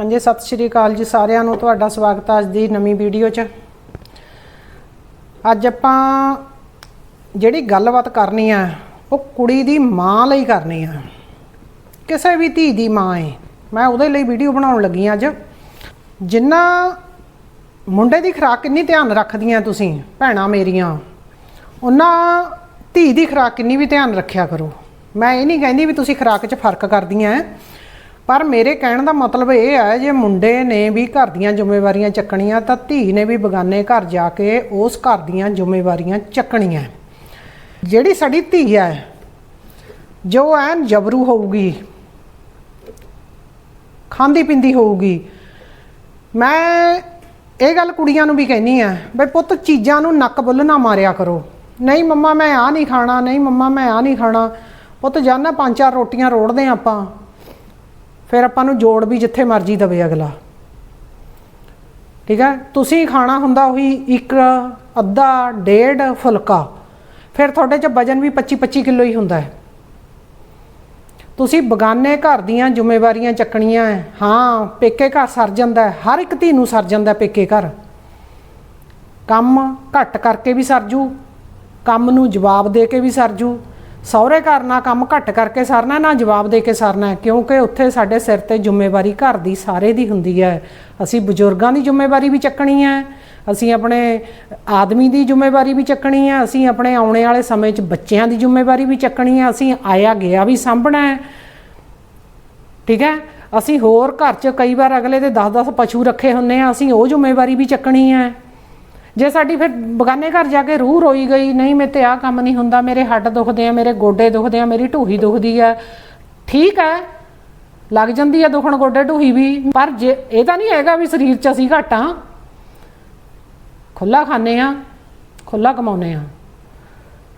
ਹਾਂਜੀ, ਸਤਿ ਸ਼੍ਰੀ ਅਕਾਲ ਜੀ ਸਾਰਿਆਂ ਨੂੰ। ਤੁਹਾਡਾ ਸਵਾਗਤ ਹੈ ਅੱਜ ਦੀ ਨਵੀਂ ਵੀਡੀਓ 'ਚ। ਅੱਜ ਆਪਾਂ ਜਿਹੜੀ ਗੱਲਬਾਤ ਕਰਨੀ ਆ, ਉਹ ਕੁੜੀ ਦੀ ਮਾਂ ਲਈ ਕਰਨੀ ਆ। ਕਿਸੇ ਵੀ ਧੀ ਦੀ ਮਾਂ ਏ। ਮੈਂ ਉਹਦੇ ਲਈ ਵੀਡੀਓ ਬਣਾਉਣ ਲੱਗੀ ਹਾਂ ਅੱਜ। ਜਿੰਨਾ ਮੁੰਡੇ ਦੀ ਖੁਰਾਕ ਕਿੰਨੀ ਧਿਆਨ ਰੱਖਦੀਆਂ ਤੁਸੀਂ, ਭੈਣਾਂ ਮੇਰੀਆਂ ਉਹਨਾਂ ਧੀ ਦੀ ਖੁਰਾਕ ਕਿੰਨੀ ਵੀ ਧਿਆਨ ਰੱਖਿਆ ਕਰੋ। ਮੈਂ ਇਹ ਨਹੀਂ ਕਹਿੰਦੀ ਵੀ ਤੁਸੀਂ ਖੁਰਾਕ 'ਚ ਫ਼ਰਕ ਕਰਦੀਆਂ ਹੈ ਪਰ ਮੇਰੇ ਕਹਿਣ ਦਾ ਮਤਲਬ ਇਹ ਹੈ, ਜੇ ਮੁੰਡੇ ਨੇ ਵੀ ਘਰ ਦੀਆਂ ਜ਼ਿੰਮੇਵਾਰੀਆਂ ਚੱਕਣੀਆਂ, ਤਾਂ ਧੀ ਨੇ ਵੀ ਬਗਾਨੇ ਘਰ ਜਾ ਕੇ ਉਸ ਘਰ ਦੀਆਂ ਜ਼ਿੰਮੇਵਾਰੀਆਂ ਚੱਕਣੀਆਂ ਜਿਹੜੀ ਸਾਡੀ ਧੀ ਹੈ, ਜੋ ਐਨ ਜਬਰੂ ਹੋਊਗੀ, ਖਾਂਦੀ ਪਿੰਦੀ ਹੋਊਗੀ, ਮੈਂ ਇਹ ਗੱਲ ਕੁੜੀਆਂ ਨੂੰ ਵੀ ਕਹਿਨੀ ਆ ਬਈ ਪੁੱਤ ਚੀਜ਼ਾਂ ਨੂੰ ਨੱਕ ਬੁੱਲ ਨਾ ਮਾਰਿਆ ਕਰੋ। ਨਹੀਂ ਮੰਮਾ, ਮੈਂ ਆ ਨਹੀਂ ਖਾਣਾ, ਨਹੀਂ ਮੰਮਾ, ਮੈਂ ਆ ਨਹੀਂ ਖਾਣਾ। ਪੁੱਤ ਜਾਨਾ, ਪੰਜ ਚਾਰ ਰੋਟੀਆਂ ਰੋੜਦੇ ਹਾਂ ਆਪਾਂ। ਫਿਰ ਆਪਾਂ ਨੂੰ ਜੋੜ ਵੀ ਜਿੱਥੇ ਮਰਜ਼ੀ ਦਵੇ ਅਗਲਾ। ਠੀਕ ਹੈ? ਤੁਸੀਂ ਖਾਣਾ ਹੁੰਦਾ ਉਹੀ ਇੱਕ ਅੱਧਾ, ਡੇਢ ਫੁਲਕਾ। ਫਿਰ ਤੁਹਾਡੇ ਚ ਵਜਨ ਵੀ 25 25 ਕਿਲੋ ਹੀ ਹੁੰਦਾ ਹੈ। ਤੁਸੀਂ ਬਗਾਨੇ ਘਰ ਦੀਆਂ ਜ਼ਿੰਮੇਵਾਰੀਆਂ ਚੱਕਣੀਆਂ ਹੈ। ਹਾਂ, ਪੇਕੇ ਘਰ ਸਰ ਜਾਂਦਾ ਹਰ ਇੱਕ ਧੀ ਨੂੰ ਸਰ ਜਾਂਦਾ ਪੇਕੇ ਘਰ। ਕੰਮ ਘੱਟ ਕਰਕੇ ਵੀ ਸਰਜੂ ਕੰਮ ਨੂੰ ਜਵਾਬ ਦੇ ਕੇ ਵੀ ਸਰਜੂ ਸਹੁਰੇ ਘਰ ਨਾਲ ਕੰਮ ਘੱਟ ਕਰਕੇ ਸਰਨਾ ਨਾ ਜਵਾਬ ਦੇ ਕੇ ਸਰਨਾ ਕਿਉਂਕਿ ਉੱਥੇ ਸਾਡੇ ਸਿਰ ਤੇ ਜ਼ਿੰਮੇਵਾਰੀ ਘਰ ਦੀ ਸਾਰੇ ਦੀ ਹੁੰਦੀ ਹੈ। ਅਸੀਂ ਬਜ਼ੁਰਗਾਂ ਦੀ ਜ਼ਿੰਮੇਵਾਰੀ ਵੀ ਚੱਕਣੀ ਹੈ, ਅਸੀਂ ਆਪਣੇ ਆਦਮੀ ਦੀ ਜ਼ਿੰਮੇਵਾਰੀ ਵੀ ਚੱਕਣੀ ਹੈ, ਅਸੀਂ ਆਪਣੇ ਆਉਣੇ ਵਾਲੇ ਸਮੇਂ 'ਚ ਬੱਚਿਆਂ ਦੀ ਜ਼ਿੰਮੇਵਾਰੀ ਵੀ ਚੱਕਣੀ ਹੈ, ਅਸੀਂ ਆਇਆ ਗਿਆ ਵੀ ਸਾਂਭਣਾ ਹੈ। ਠੀਕ ਹੈ? ਅਸੀਂ ਹੋਰ ਘਰ 'ਚ ਕਈ ਵਾਰ ਅਗਲੇ ਦੇ 10-10 ਪਸ਼ੂ ਰੱਖੇ ਹੁੰਨੇ ਆ ਅਸੀਂ ਉਹ ਜ਼ਿੰਮੇਵਾਰੀ ਵੀ ਚੱਕਣੀ ਹੈ। ਜੇ ਸਾਡੀ ਫਿਰ ਬਗਾਨੇ ਘਰ ਜਾ ਕੇ ਰੂਹ ਰੋਈ ਗਈ, ਨਹੀਂ ਮੇਰੇ ਤੇ ਆਹ ਕੰਮ ਨਹੀਂ ਹੁੰਦਾ, ਮੇਰੇ ਹੱਡ ਦੁਖਦੇ ਆ, ਮੇਰੇ ਗੋਡੇ ਦੁਖਦੇ ਆ, ਮੇਰੀ ਢੂਹੀ ਦੁਖਦੀ ਆ। ਠੀਕ ਹੈ ਲੱਗ ਜਾਂਦੀ ਆ ਦੁਖਣ ਗੋਡੇ ਢੂਹੀ ਵੀ, ਪਰ ਜੇ ਇਹ ਤਾਂ ਨਹੀਂ ਹੈਗਾ ਵੀ ਸਰੀਰ 'ਚ ਅਸੀਂ ਘਾਟਾਂ ਖੁੱਲਾ ਖਾਂਦੇ ਆ ਖੁੱਲਾ ਕਮਾਉਨੇ ਆ।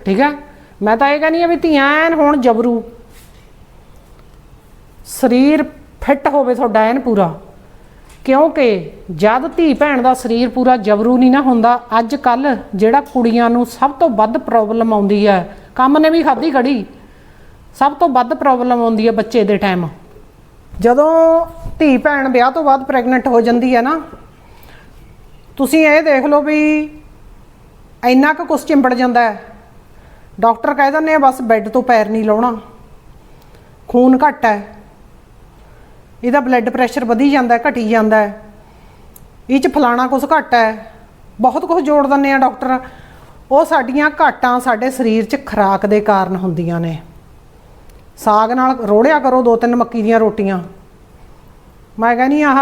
ਠੀਕ ਹੈ ਮੈਂ ਤਾਂ ਇਹ ਕਹਿੰਦੀ ਆ ਵੀ ਧੀਆਂ ਐਨ ਹੁਣ ਜਬਰੂ। ਸਰੀਰ ਫਿੱਟ ਹੋਵੇ ਤੁਹਾਡਾ ਐਨ ਪੂਰਾ। ਕਿਉਂਕਿ ਜਦ ਧੀ ਭੈਣ ਦਾ ਸਰੀਰ ਪੂਰਾ ਜਬਰੂ ਨਹੀਂ ਨਾ ਹੁੰਦਾ, ਅੱਜ ਕੱਲ ਜਿਹੜਾ ਕੁੜੀਆਂ ਨੂੰ ਸਭ ਤੋਂ ਵੱਧ ਪ੍ਰੋਬਲਮ ਆਉਂਦੀ ਹੈ, ਕੰਮ ਨੇ ਵੀ ਖਾਧੀ ਘੜੀ, ਸਭ ਤੋਂ ਵੱਧ ਪ੍ਰੋਬਲਮ ਆਉਂਦੀ ਹੈ ਬੱਚੇ ਦੇ ਟਾਈਮ ਜਦੋਂ ਧੀ ਭੈਣ ਵਿਆਹ ਤੋਂ ਬਾਅਦ ਪ੍ਰੈਗਨੈਂਟ ਹੋ ਜਾਂਦੀ ਹੈ ਨਾ, ਤੁਸੀਂ ਇਹ ਦੇਖ ਲਓ ਵੀ ਇੰਨਾ ਕੁ ਕੁਛ ਚਿੰਬੜ ਜਾਂਦਾ ਹੈ। ਡਾਕਟਰ ਕਹਿ ਦਿੰਦੇ ਆ, ਬਸ ਬੈੱਡ ਤੋਂ ਪੈਰ ਨਹੀਂ ਲਾਉਣਾ, ਖੂਨ ਘੱਟ ਹੈ। ਇਹਦਾ ਬਲੱਡ ਪ੍ਰੈਸ਼ਰ ਵਧੀ ਜਾਂਦਾ ਘਟੀ ਜਾਂਦਾ ਇਹ ਚ ਫਲਾਣਾ ਕੁਝ ਘੱਟ ਹੈ। ਬਹੁਤ ਕੁਝ ਜੋੜ ਦਿੰਦੇ ਆ ਡਾਕਟਰ। ਉਹ ਸਾਡੀਆਂ ਘਾਟਾਂ ਸਾਡੇ ਸਰੀਰ 'ਚ ਖਰਾਕ ਦੇ ਕਾਰਨ ਹੁੰਦੀਆਂ ਨੇ। ਸਾਗ ਨਾਲ ਰੋੜਿਆ ਕਰੋ ਦੋ ਤਿੰਨ ਮੱਕੀ ਦੀਆਂ ਰੋਟੀਆਂ। ਮੈਂ ਕਹਿੰਦੀ ਆਹ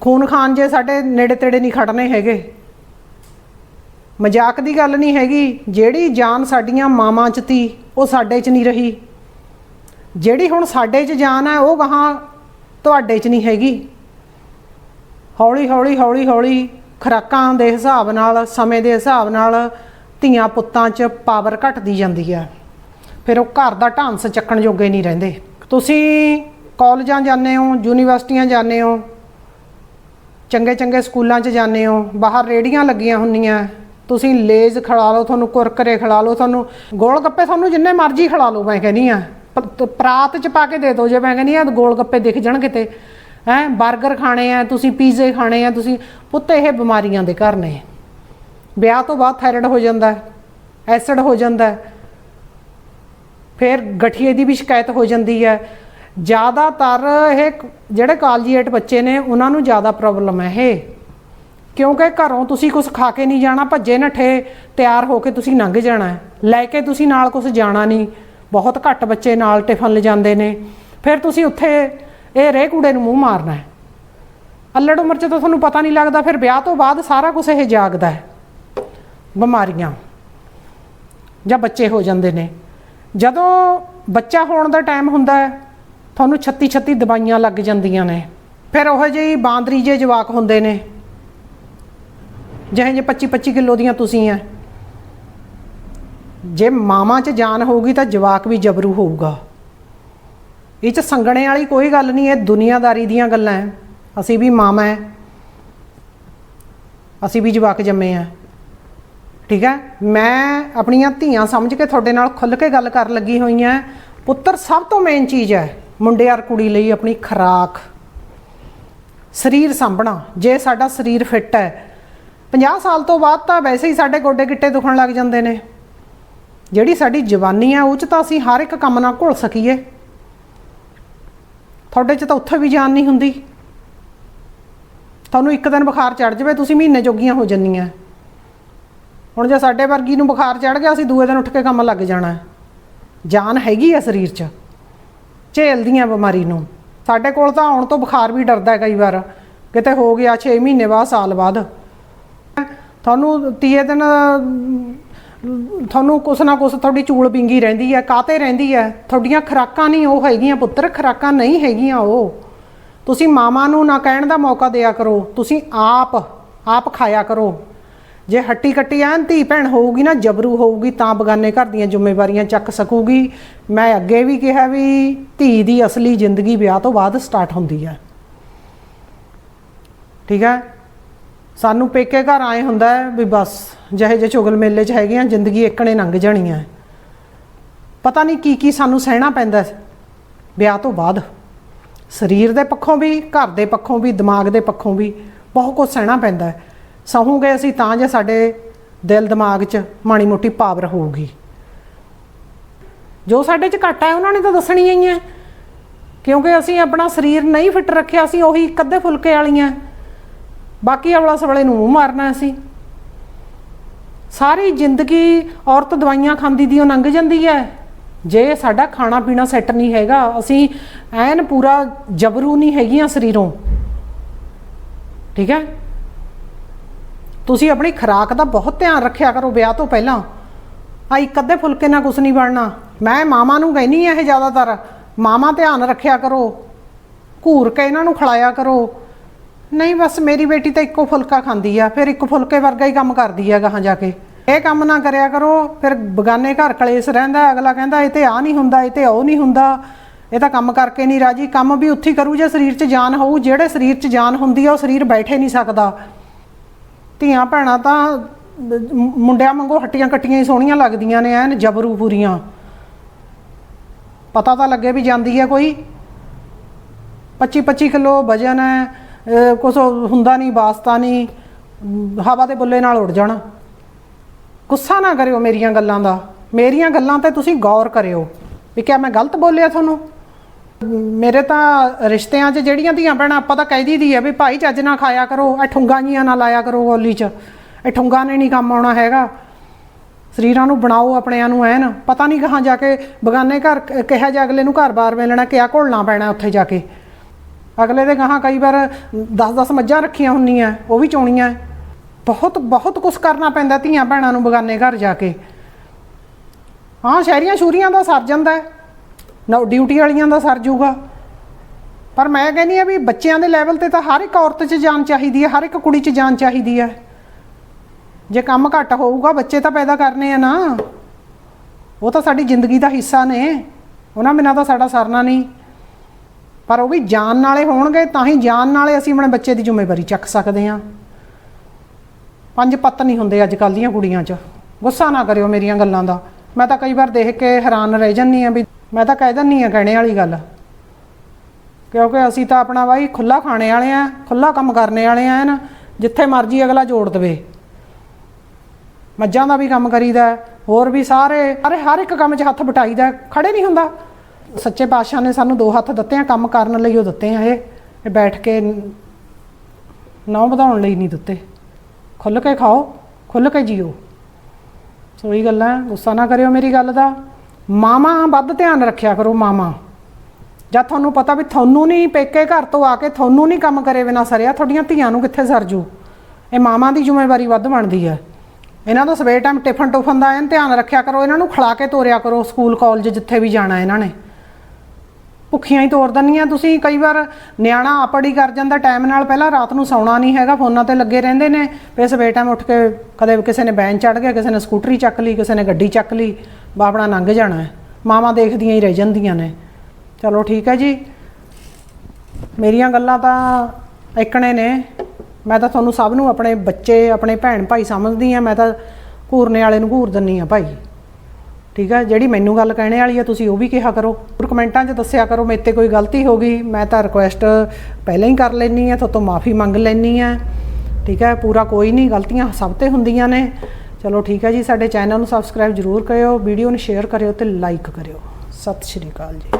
ਖੂਨ ਖਾਨ ਜੇ ਸਾਡੇ ਨੇੜੇ ਤੇੜੇ ਨਹੀਂ ਖੜਨੇ ਹੈਗੇ। ਮਜ਼ਾਕ ਦੀ ਗੱਲ ਨਹੀਂ ਹੈਗੀ। ਜਿਹੜੀ ਜਾਨ ਸਾਡੀਆਂ ਮਾਵਾਂ 'ਚ ਤੀ, ਉਹ ਸਾਡੇ 'ਚ ਨਹੀਂ ਰਹੀ। ਜਿਹੜੀ ਹੁਣ ਸਾਡੇ 'ਚ ਜਾਨ ਹੈ ਉਹ ਗਾਹਾਂ ਤੁਹਾਡੇ 'ਚ ਨਹੀਂ ਹੈਗੀ। ਹੌਲੀ ਹੌਲੀ ਹੌਲੀ ਹੌਲੀ ਖੁਰਾਕਾਂ ਦੇ ਹਿਸਾਬ ਨਾਲ, ਸਮੇਂ ਦੇ ਹਿਸਾਬ ਨਾਲ ਧੀਆਂ ਪੁੱਤਾਂ 'ਚ ਪਾਵਰ ਘਟਦੀ ਜਾਂਦੀ ਹੈ ਫਿਰ ਉਹ ਘਰ ਦਾ ਢਾਂਸ ਚੱਕਣ ਜੋਗੇ ਨਹੀਂ ਰਹਿੰਦੇ। ਤੁਸੀਂ ਕਾਲਜਾਂ ਜਾਂਦੇ ਹੋ, ਯੂਨੀਵਰਸਿਟੀਆਂ ਜਾਂਦੇ ਹੋ, ਚੰਗੇ ਚੰਗੇ ਸਕੂਲਾਂ 'ਚ ਜਾਂਦੇ ਹੋ, ਬਾਹਰ ਰੇੜੀਆਂ ਲੱਗੀਆਂ ਹੁੰਦੀਆਂ, ਤੁਸੀਂ ਲੇਜ਼ ਖਿਲਾ ਲਓ, ਤੁਹਾਨੂੰ ਕੁਰਕਰੇ ਖਿਲਾ ਲਓ, ਤੁਹਾਨੂੰ ਗੋਲ ਗੱਪੇ ਤੁਹਾਨੂੰ ਜਿੰਨੇ ਮਰਜ਼ੀ ਖਿਲਾ ਲਓ, ਮੈਂ ਕਹਿੰਦੀ ਆ ਪ ਪਰਾਤ 'ਚ ਪਾ ਕੇ ਦੇ ਦਿਓ ਜੇ ਮੈਂ ਕਹਿੰਦੀ ਆ ਗੋਲ ਗੱਪੇ ਦਿਖ ਜਾਣ ਕਿਤੇ, ਹੈ 버ਗਰ ਖਾਣੇ ਆ, ਤੁਸੀਂ ਪੀਜ਼ੇ ਖਾਣੇ ਆ, ਤੁਸੀਂ, ਪੁੱਤ ਇਹ ਬਿਮਾਰੀਆਂ ਦੇ ਘਰ ਨੇ। ਵਿਆਹ ਤੋਂ ਬਾਅਦ ਥਾਇਰਾਇਡ ਹੋ ਜਾਂਦਾ ਹੈ ਐਸਿਡ ਹੋ ਜਾਂਦਾ ਹੈ ਫਿਰ ਗਠੀਏ ਦੀ ਵੀ ਸ਼ਿਕਾਇਤ ਹੋ ਜਾਂਦੀ ਹੈ ਜ਼ਿਆਦਾਤਰ ਇਹ ਕ- ਜਿਹੜੇ ਕਾਲਜੀਏਟ ਬੱਚੇ ਨੇ, ਉਹਨਾਂ ਨੂੰ ਜ਼ਿਆਦਾ ਪ੍ਰੋਬਲਮ ਹੈ ਇਹ। ਕਿਉਂਕਿ ਘਰੋਂ ਤੁਸੀਂ ਕੁਝ ਖਾ ਕੇ ਨਹੀਂ ਜਾਣਾ, ਭੱਜੇ ਨੱਠੇ ਤਿਆਰ ਹੋ ਕੇ ਤੁਸੀਂ ਲੰਘ ਜਾਣਾ। ਹੈ ਲੈ ਕੇ ਤੁਸੀਂ ਨਾਲ ਕੁਝ ਜਾਣਾ ਨਹੀਂ। ਬਹੁਤ ਘੱਟ ਬੱਚੇ ਨਾਲ ਟਿਫਨ ਲੈ ਜਾਂਦੇ ਨੇ। ਫਿਰ ਤੁਸੀਂ ਉੱਥੇ ਇਹ ਰੇ ਕੂੜੇ ਨੂੰ ਮੂੰਹ ਮਾਰਨਾ ਹੈ। ਅਲੜ ਉਮਰ 'ਚ ਤਾਂ ਤੁਹਾਨੂੰ ਪਤਾ ਨਹੀਂ ਲੱਗਦਾ, ਫਿਰ ਵਿਆਹ ਤੋਂ ਬਾਅਦ ਸਾਰਾ ਕੁਝ ਇਹ ਜਾਗਦਾ ਹੈ। ਬਿਮਾਰੀਆਂ ਜਾਂ ਬੱਚੇ ਹੋ ਜਾਂਦੇ ਨੇ। ਜਦੋਂ ਬੱਚਾ ਹੋਣ ਦਾ ਟਾਈਮ ਹੁੰਦਾ ਹੈ, ਤੁਹਾਨੂੰ 36 36 ਦਵਾਈਆਂ ਲੱਗ ਜਾਂਦੀਆਂ ਨੇ। ਫਿਰ ਉਹ ਜਿਹੀ ਬਾਂਦਰੀ ਜੇ ਜਵਾਕ ਹੁੰਦੇ ਨੇ, ਜਿਹੇ ਜੇ 25 25 ਕਿਲੋ ਦੀਆਂ ਤੁਸੀਂ ਆ ਜੇ ਮਾਵਾਂ 'ਚ ਜਾਨ ਹੋਊਗੀ ਤਾਂ ਜਵਾਕ ਵੀ ਜਬਰੂ ਹੋਊਗਾ। ਇਹ 'ਚ ਸੰਗਣੇ ਵਾਲੀ ਕੋਈ ਗੱਲ ਨਹੀਂ, ਇਹ ਦੁਨੀਆਦਾਰੀ ਦੀਆਂ ਗੱਲਾਂ ਹੈ ਅਸੀਂ ਵੀ ਮਾਮਾ ਹੈ ਅਸੀਂ ਵੀ ਜਵਾਕ ਜੰਮੇ ਆ। ਠੀਕ ਹੈ ਮੈਂ ਆਪਣੀਆਂ ਧੀਆਂ ਸਮਝ ਕੇ ਤੁਹਾਡੇ ਨਾਲ ਖੁੱਲ ਕੇ ਗੱਲ ਕਰਨ ਲੱਗੀ ਹੋਈ ਹਾਂ ਪੁੱਤਰ ਸਭ ਤੋਂ ਮੇਨ ਚੀਜ਼ ਹੈ ਮੁੰਡੇ ਔਰ ਕੁੜੀ ਲਈ ਆਪਣੀ ਖਰਾਕ। ਸਰੀਰ ਸਾਂਭਣਾ, ਜੇ ਸਾਡਾ ਸਰੀਰ ਫਿੱਟ ਹੈ 50 ਸਾਲ ਤੋਂ ਬਾਅਦ ਤਾਂ ਵੈਸੇ ਹੀ ਸਾਡੇ ਗੋਡੇ ਗਿੱਟੇ ਦੁਖਣ ਲੱਗ ਜਾਂਦੇ ਨੇ। ਜਿਹੜੀ ਸਾਡੀ ਜਵਾਨੀ ਆ, ਉਹ ਚ ਤਾਂ ਅਸੀਂ ਹਰ ਇੱਕ ਕੰਮ ਨਾਲ ਘੁਲ ਸਕੀਏ। ਤੁਹਾਡੇ ਚ ਤਾਂ ਉੱਥੇ ਵੀ ਜਾਨ ਨਹੀਂ ਹੁੰਦੀ। ਤੁਹਾਨੂੰ ਇੱਕ ਦਿਨ ਬੁਖਾਰ ਚੜ ਜਾਵੇ, ਤੁਸੀਂ ਮਹੀਨੇ ਜੋਗੀਆਂ ਹੋ ਜੰਨੀਆਂ ਹੁਣ ਜੇ ਸਾਡੇ ਵਰਗੀ ਨੂੰ ਬੁਖਾਰ ਚੜ ਗਿਆ, ਅਸੀਂ ਦੂਏ ਦਿਨ ਉੱਠ ਕੇ ਕੰਮ ਲੱਗ ਜਾਣਾ। ਜਾਨ ਹੈਗੀ ਆ ਸਰੀਰ 'ਚ, ਝੇਲਦੀਆਂ ਬਿਮਾਰੀ ਨੂੰ। ਸਾਡੇ ਕੋਲ ਤਾਂ ਆਉਣ ਤੋਂ ਬੁਖਾਰ ਵੀ ਡਰਦਾ ਕਈ ਵਾਰ। ਕਿਤੇ ਹੋ ਗਿਆ 6 ਮਹੀਨੇ ਬਾਅਦ, ਸਾਲ ਬਾਅਦ। ਤੁਹਾਨੂੰ ਤੀਏ ਦਿਨ ਤੁਹਾਨੂੰ ਕੁਛ ਨਾ ਕੁਛ ਤੁਹਾਡੀ ਚੂਲ ਪਿੰਗੀ ਰਹਿੰਦੀ ਹੈ ਕਾਤੇ ਰਹਿੰਦੀ ਹੈ? ਤੁਹਾਡੀਆਂ ਖਰਾਕਾਂ ਨਹੀਂ, ਉਹ ਹੈਗੀਆਂ ਪੁੱਤਰ, ਖਰਾਕਾਂ ਨਹੀਂ ਹੈਗੀਆਂ ਉਹ। ਤੁਸੀਂ ਮਾਮਾ ਨੂੰ ਨਾ ਕਹਿਣ ਦਾ ਮੌਕਾ ਦਿਆ ਕਰੋ, ਤੁਸੀਂ ਆਪ ਆਪ ਖਾਇਆ ਕਰੋ। ਜੇ ਹੱਟੀ ਕੱਟੀ ਐਨ ਧੀ ਭੈਣ ਹੋਊਗੀ ਨਾ, ਜਬਰੂ ਹੋਊਗੀ, ਤਾਂ ਬਗਾਨੇ ਘਰ ਦੀਆਂ ਜ਼ਿੰਮੇਵਾਰੀਆਂ ਚੱਕ ਸਕੂਗੀ। ਮੈਂ ਅੱਗੇ ਵੀ ਕਿਹਾ ਵੀ ਧੀ ਦੀ ਅਸਲੀ ਜ਼ਿੰਦਗੀ ਵਿਆਹ ਤੋਂ ਬਾਅਦ ਸਟਾਰਟ ਹੁੰਦੀ ਹੈ। ਠੀਕ ਹੈ? ਸਾਨੂੰ ਪੇਕੇ ਘਰ ਆਏ ਹੁੰਦਾ ਵੀ ਬਸ ਜਿਹੇ ਜਿਹੇ ਚੁਗਲ ਮੇਲੇ 'ਚ ਹੈਗੇ ਆ ਜ਼ਿੰਦਗੀ ਏਕਣੇ ਲੰਘ ਜਾਣੀ ਹੈ ਪਤਾ ਨਹੀਂ ਕੀ ਕੀ ਸਾਨੂੰ ਸਹਿਣਾ ਪੈਂਦਾ ਵਿਆਹ ਤੋਂ ਬਾਅਦ ਸਰੀਰ ਦੇ ਪੱਖੋਂ ਵੀ, ਘਰ ਦੇ ਪੱਖੋਂ ਵੀ, ਦਿਮਾਗ ਦੇ ਪੱਖੋਂ ਵੀ ਬਹੁਤ ਕੁਝ ਸਹਿਣਾ ਪੈਂਦਾ ਹੈ। ਸਹੂਗੇ ਅਸੀਂ ਤਾਂ ਜੇ ਸਾਡੇ ਦਿਲ ਦਿਮਾਗ 'ਚ ਮਾੜੀ ਮੋਟੀ ਪਾਵਰ ਹੋਊਗੀ। ਜੋ ਸਾਡੇ 'ਚ ਘੱਟ ਹੈ, ਉਹਨਾਂ ਨੇ ਤਾਂ ਦੱਸਣੀ ਹੀ ਹੈ। ਕਿਉਂਕਿ ਅਸੀਂ ਆਪਣਾ ਸਰੀਰ ਨਹੀਂ ਫਿੱਟ ਰੱਖਿਆ ਸੀ ਉਹੀ ਇੱਕ ਅੱਧੇ ਫੁਲਕੇ ਵਾਲੀਆਂ। ਬਾਕੀ ਅਵਲਾ ਸਵਲੇ ਨੂੰ ਮੂੰਹ ਮਾਰਨਾ ਅਸੀਂ। ਸਾਰੀ ਜ਼ਿੰਦਗੀ ਔਰਤ ਦਵਾਈਆਂ ਖਾਂਦੀ ਦੀ, ਉਹ ਲੰਘ ਜਾਂਦੀ ਹੈ। ਜੇ ਸਾਡਾ ਖਾਣਾ ਪੀਣਾ ਸੈੱਟ ਨਹੀਂ ਹੈਗਾ, ਅਸੀਂ ਐਨ ਪੂਰਾ ਜਬਰੂ ਨਹੀਂ ਹੈਗੀਆਂ ਸਰੀਰੋਂ। ਠੀਕ ਹੈ? ਤੁਸੀਂ ਆਪਣੀ ਖੁਰਾਕ ਦਾ ਬਹੁਤ ਧਿਆਨ ਰੱਖਿਆ ਕਰੋ ਵਿਆਹ ਤੋਂ ਪਹਿਲਾਂ। ਆ ਇੱਕ ਅੱਧੇ ਫੁਲਕੇ ਨਾਲ ਕੁਛ ਨਹੀਂ ਬਣਨਾ। ਮੈਂ ਮਾਮਾ ਨੂੰ ਕਹਿੰਨੀ ਆ ਇਹ ਜ਼ਿਆਦਾਤਰ। ਮਾਮਾ ਧਿਆਨ ਰੱਖਿਆ ਕਰੋ। ਘੂਰ ਕੇ ਇਹਨਾਂ ਨੂੰ ਖਿਲਾਇਆ ਕਰੋ। ਨਹੀਂ, ਬਸ ਮੇਰੀ ਬੇਟੀ ਤਾਂ ਇੱਕੋ ਫੁਲਕਾ ਖਾਂਦੀ ਆ, ਫਿਰ ਇੱਕ ਫੁਲਕੇ ਵਰਗਾ ਹੀ ਕੰਮ ਕਰਦੀ ਆ ਗਾਹਾਂ ਜਾ ਕੇ। ਇਹ ਕੰਮ ਨਾ ਕਰਿਆ ਕਰੋ, ਫਿਰ ਬਗਾਨੇ ਘਰ ਕਲੇਸ਼ ਰਹਿੰਦਾ, ਅਗਲਾ ਕਹਿੰਦਾ, ਇਹ ਤੇ ਆ ਨਹੀਂ ਹੁੰਦਾ, ਇਹ ਤੇ ਉਹ ਨਹੀਂ ਹੁੰਦਾ। ਇਹ ਤਾਂ ਕੰਮ ਕਰਕੇ ਨਹੀਂ ਰਾਜੀ, ਕੰਮ ਵੀ ਉੱਥੇ ਕਰੂ ਜੇ ਸਰੀਰ 'ਚ ਜਾਨ ਹੋਊ, ਜਿਹੜੇ ਸਰੀਰ 'ਚ ਜਾਨ ਹੁੰਦੀ ਆ, ਉਹ ਸਰੀਰ ਬੈਠੇ ਨਹੀਂ ਸਕਦਾ। ਧੀਆਂ ਭੈਣਾਂ ਤਾਂ ਮੁੰਡਿਆਂ ਵਾਂਗੂ ਹੱਟੀਆਂ ਕੱਟੀਆਂ ਹੀ ਸੋਹਣੀਆਂ ਲੱਗਦੀਆਂ ਨੇ, ਐਨ ਜਬਰੂ ਪੂਰੀਆਂ। ਪਤਾ ਤਾਂ ਲੱਗੇ ਵੀ ਜਾਂਦੀ ਹੈ ਕੋਈ। 25 25 ਕਿਲੋ ਵਜਨ ਹੈ ਅਹ ਕੁਛ ਹੁੰਦਾ ਨਹੀਂ, ਵਾਸਤਾ ਨਹੀਂ, ਹਵਾ ਦੇ ਬੁੱਲੇ ਨਾਲ ਉੱਡ ਜਾਣਾ। ਗੁੱਸਾ ਨਾ ਕਰਿਓ ਮੇਰੀਆਂ ਗੱਲਾਂ ਦਾ। ਮੇਰੀਆਂ ਗੱਲਾਂ ਤੇ ਤੁਸੀਂ ਗੌਰ ਕਰਿਓ ਵੀ ਕਿਆ ਮੈਂ ਗਲਤ ਬੋਲਿਆ ਤੁਹਾਨੂੰ? ਮੇਰੇ ਤਾਂ ਰਿਸ਼ਤਿਆਂ 'ਚ ਜਿਹੜੀਆਂ ਧੀਆਂ ਭੈਣਾਂ ਆਪਾਂ ਤਾਂ ਕਹਿ ਦੀ ਹੈ ਵੀ ਭਾਈ ਚੱਜ ਨਾ ਖਾਇਆ ਕਰੋ, ਇਹ ਠੁੰਗਾ ਜੀਆਂ ਨਾ ਲਾਇਆ ਕਰੋ ਗੋਲੀ 'ਚ। ਇਹ ਠੁੰਗਾ ਨੇ ਨਹੀਂ ਕੰਮ ਆਉਣਾ ਹੈਗਾ। ਸਰੀਰਾਂ ਨੂੰ ਬਣਾਓ ਆਪਣਿਆਂ ਨੂੰ ਐਨ। ਪਤਾ ਨਹੀਂ ਕਹਾਂ ਜਾ ਕੇ ਬਗਾਨੇ ਘਰ, ਕਿਹਾ ਜਾ ਅਗਲੇ ਨੂੰ ਘਰ-ਬਾਰ ਮਿਲਣਾ, ਕਿਆ ਘੋਲਣਾ ਪੈਣਾ ਉੱਥੇ ਜਾ ਕੇ। ਅਗਲੇ ਦੇ ਗਾਹਾਂ ਕਈ ਵਾਰ 10-10 ਮੱਝਾਂ ਰੱਖੀਆਂ ਹੁੰਦੀਆਂ ਉਹ ਵੀ ਚੋਣੀਆਂ। ਬਹੁਤ ਬਹੁਤ ਕੁਝ ਕਰਨਾ ਪੈਂਦਾ ਧੀਆਂ ਭੈਣਾਂ ਨੂੰ ਬਗਾਨੇ ਘਰ ਜਾ ਕੇ। ਹਾਂ, ਸ਼ਹਿਰੀਆਂ ਸ਼ੂਰੀਆਂ ਦਾ ਸਰ ਜਾਂਦਾ ਹੈ। ਨਾ ਡਿਊਟੀ ਵਾਲੀਆਂ ਦਾ ਸਰ ਜਾਊਗਾ ਪਰ ਮੈਂ ਕਹਿੰਦੀ ਆ ਵੀ ਬੱਚਿਆਂ ਦੇ ਲੈਵਲ ਤੇ ਤਾਂ ਹਰ ਇੱਕ ਔਰਤ 'ਚ ਜਾਨ ਚਾਹੀਦੀ ਹੈ, ਹਰ ਇੱਕ ਕੁੜੀ 'ਚ ਜਾਨ ਚਾਹੀਦੀ ਹੈ। ਜੇ ਕੰਮ ਘੱਟ ਹੋਊਗਾ, ਬੱਚੇ ਤਾਂ ਪੈਦਾ ਕਰਨੇ ਆ ਨਾ। ਉਹ ਤਾਂ ਸਾਡੀ ਜ਼ਿੰਦਗੀ ਦਾ ਹਿੱਸਾ ਨੇ। ਉਹਨਾਂ ਬਿਨਾਂ ਤਾਂ ਸਾਡਾ ਸਰਨਾ ਨਹੀਂ। ਪਰ ਉਹ ਵੀ ਜਾਣ ਨਾਲੇ ਹੋਣਗੇ ਤਾਂ ਹੀ ਜਾਣ ਨਾਲੇ ਅਸੀਂ ਆਪਣੇ ਬੱਚੇ ਦੀ ਜ਼ਿੰਮੇਵਾਰੀ ਚੱਕ ਸਕਦੇ ਹਾਂ। ਪੰਜ ਪੱਤ ਨਹੀਂ ਹੁੰਦੇ ਅੱਜ ਕੱਲ੍ਹ ਦੀਆਂ ਕੁੜੀਆਂ 'ਚ। ਗੁੱਸਾ ਨਾ ਕਰਿਓ ਮੇਰੀਆਂ ਗੱਲਾਂ ਦਾ। ਮੈਂ ਤਾਂ ਕਈ ਵਾਰ ਦੇਖ ਕੇ ਹੈਰਾਨ ਰਹਿ ਜਾਂਦੀ ਆ ਵੀ ਮੈਂ ਤਾਂ ਕਹਿ ਦਿੰਨੀ ਆ ਕਹਿਣੇ ਵਾਲੀ ਗੱਲ। ਕਿਉਂਕਿ ਅਸੀਂ ਤਾਂ ਆਪਣਾ ਬਾਈ ਖੁੱਲਾ ਖਾਣੇ ਵਾਲੇ ਆ ਖੁੱਲਾ ਕੰਮ ਕਰਨੇ ਵਾਲੇ ਆ ਨਾ ਜਿੱਥੇ ਮਰਜ਼ੀ ਅਗਲਾ ਜੋੜ ਦਵੇ। ਮੱਝਾਂ ਦਾ ਵੀ ਕੰਮ ਕਰੀਦਾ ਹੋਰ ਵੀ ਸਾਰੇ ਅਰੇ ਹਰ ਇੱਕ ਕੰਮ 'ਚ ਹੱਥ ਬਟਾਈਦਾ ਹੈ, ਖੜੇ ਨਹੀਂ ਹੁੰਦਾ। ਸੱਚੇ ਪਾਤਸ਼ਾਹ ਨੇ ਸਾਨੂੰ ਦੋ ਹੱਥ ਦਿੱਤੇ ਆ, ਕੰਮ ਕਰਨ ਲਈ ਉਹ ਦਿੱਤੇ ਆ ਇਹ। ਇਹ ਬੈਠ ਕੇ ਨੌ ਵਧਾਉਣ ਲਈ ਨਹੀਂ ਦਿੱਤੇ। ਖੁੱਲ ਕੇ ਖਾਓ ਖੁੱਲ ਕੇ ਜੀਓ। ਸੋ ਇਹ ਗੱਲਾਂ, ਗੁੱਸਾ ਨਾ ਕਰਿਓ ਮੇਰੀ ਗੱਲ ਦਾ। ਮਾਮਾ ਵੱਧ ਧਿਆਨ ਰੱਖਿਆ ਕਰੋ ਮਾਮਾ ਜਾਂ ਤੁਹਾਨੂੰ ਪਤਾ ਵੀ ਤੁਹਾਨੂੰ ਨਹੀਂ, ਪੇਕੇ ਘਰ ਤੋਂ ਆ ਕੇ ਤੁਹਾਨੂੰ ਨਹੀਂ ਕੰਮ ਕਰੇ ਬਿਨਾ ਸਰਿਆ, ਤੁਹਾਡੀਆਂ ਧੀਆਂ ਨੂੰ ਕਿੱਥੇ ਸਰਜੂ ਇਹ ਮਾਮਾ ਦੀ ਜ਼ਿੰਮੇਵਾਰੀ ਵੱਧ ਬਣਦੀ ਹੈ। ਇਹਨਾਂ ਦਾ ਸਵੇਰ ਟਾਈਮ ਟਿਫਨ ਟੁਫਨ ਦਾ ਐਨ ਧਿਆਨ ਰੱਖਿਆ ਕਰੋ, ਇਹਨਾਂ ਨੂੰ ਖਿਲਾ ਕੇ ਤੋਰਿਆ ਕਰੋ ਸਕੂਲ ਕਾਲਜ ਜਿੱਥੇ ਵੀ ਜਾਣਾ ਇਹਨਾਂ ਨੇ। ਭੁੱਖੀਆਂ ਹੀ ਤੋਰ ਦਿੰਦੀਆਂ ਤੁਸੀਂ ਕਈ ਵਾਰ ਨਿਆਣਾ ਆਪੜੀ ਕਰ ਜਾਂਦਾ ਟਾਈਮ ਨਾਲ ਪਹਿਲਾਂ ਰਾਤ ਨੂੰ ਸੌਣਾ ਨਹੀਂ ਹੈਗਾ, ਫੋਨਾਂ ਤੇ ਲੱਗੇ ਰਹਿੰਦੇ ਨੇ, ਫਿਰ ਸਵੇਰ ਟਾਈਮ ਉੱਠ ਕੇ ਕਦੇ ਕਿਸੇ ਨੇ ਬੈਨ ਚੜ ਗਿਆ, ਕਿਸੇ ਨੇ ਸਕੂਟਰੀ ਚੱਕ ਲਈ, ਕਿਸੇ ਨੇ ਗੱਡੀ ਚੱਕ ਲਈ ਬਾਪਣਾ ਲੰਘ ਜਾਣਾ ਹੈ। ਮਾਵਾਂ ਦੇਖਦੀਆਂ ਹੀ ਰਹਿ ਜਾਂਦੀਆਂ ਨੇ। ਚਲੋ ਠੀਕ ਹੈ ਜੀ। ਮੇਰੀਆਂ ਗੱਲਾਂ ਤਾਂ ਇਕਣੇ ਨੇ। ਮੈਂ ਤਾਂ ਤੁਹਾਨੂੰ ਸਭ ਨੂੰ ਆਪਣੇ ਬੱਚੇ, ਆਪਣੇ ਭੈਣ ਭਾਈ ਸਮਝਦੀ ਆ ਮੈਂ ਤਾਂ ਘੂਰਨੇ ਵਾਲੇ ਨੂੰ ਘੂਰ ਦਿੰਨੀ ਆ ਭਾਈ। ਠੀਕ ਹੈ ਜਿਹੜੀ ਮੈਨੂੰ ਗੱਲ ਕਹਿਣੇ ਵਾਲੀ ਆ, ਤੁਸੀਂ ਉਹ ਵੀ ਕਿਹਾ ਕਰੋ। ਹੋਰ ਕਮੈਂਟਾਂ 'ਚ ਦੱਸਿਆ ਕਰੋ, ਮੇਰੇ ਤੇ ਕੋਈ ਗਲਤੀ ਹੋ ਗਈ। ਮੈਂ ਤਾਂ ਰਿਕੁਐਸਟ ਪਹਿਲਾਂ ਹੀ ਕਰ ਲੈਣੀ ਆ ਤੋਂ ਮਾਫੀ ਮੰਗ ਲੈਣੀ ਆ। ਠੀਕ ਹੈ ਪੂਰਾ ਕੋਈ ਨਹੀਂ, ਗਲਤੀਆਂ ਸਭ ਤੇ ਹੁੰਦੀਆਂ ਨੇ। ਚਲੋ ਠੀਕ ਹੈ ਜੀ, ਸਾਡੇ ਚੈਨਲ ਨੂੰ ਸਬਸਕ੍ਰਾਈਬ ਜ਼ਰੂਰ ਕਰਿਓ, ਵੀਡੀਓ ਨੂੰ ਸ਼ੇਅਰ ਕਰਿਓ ਤੇ ਲਾਈਕ ਕਰਿਓ। ਸਤਿ ਸ਼੍ਰੀ ਅਕਾਲ ਜੀ।